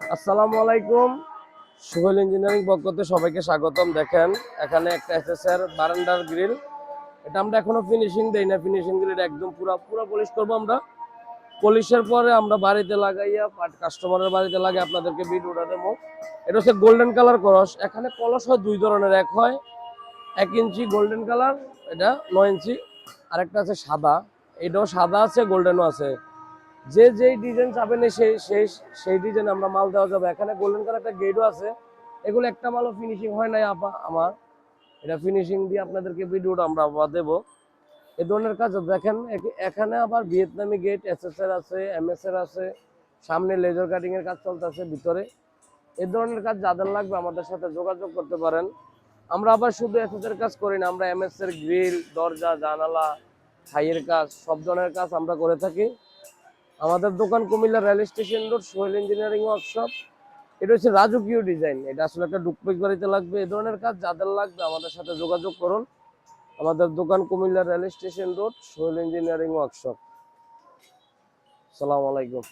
আসসালামু আলাইকুম। সোহেল ইঞ্জিনিয়ারিং পক্ষতে সবাইকে স্বাগতম। দেখেন, এখানে একটা এস এসএসআর বারান্ডার গ্রিল। এটা আমরা এখনও ফিনিশিং দেই না। ফিনিশিং গ্রিল একদম পুরো পুরো পলিশ করব আমরা। পলিশের পরে আমরা বাড়িতে লাগাইয়া কাস্টমারের বাড়িতে লাগিয়ে আপনাদেরকে ভিডিওটা দেবো। এটা হচ্ছে গোল্ডেন কালার করস এখানে কলস হয় দুই ধরনের। এক হয় এক ইঞ্চি গোল্ডেন কালার এটা নয় ইঞ্চি। আরেকটা আছে সাদা। এটাও সাদা আছে গোল্ডেনও আছে। যে যেই ডিজাইন চাবেন সেই সেই সেই ডিজাইন আমরা মাল দেওয়া যাবে। এখানে গোল্ডেন কালার একটা গেটও আছে। এগুলো একটা মালও ফিনিশিং হয় নাই, আপা, আমার। এটা ফিনিশিং দিয়ে আপনাদেরকে ভিডিওটা আমরা আবার দেবো। এ ধরনের কাজ দেখেন এখানে আবার ভিয়েতনামি গেট এস এস এর আছে এম এস এর আছে। সামনে লেজার কাটিং এর কাজ চলতেছে ভিতরে। এ ধরনের কাজ যাদের লাগবে আমাদের সাথে যোগাযোগ করতে পারেন। আমরা আবার শুধু এস এস এর কাজ করি না, আমরা এম এস এর গ্রিল দরজা, জানালা ছাইয়ের কাজ, সব ধরনের কাজ আমরা করে থাকি। আমাদের দোকান Comilla rail station road, Sohel engineering workshop. এটা হচ্ছে রাজকীয় ডিজাইন এটা আসলে একটা ডুপ্লেক্স বাড়িতে লাগবে, এ ধরনের কাজ যাদের লাগবে আমাদের সাথে যোগাযোগ করুন। আমাদের দোকান Comilla rail station road, Sohel engineering workshop. সালাম আলাইকুম।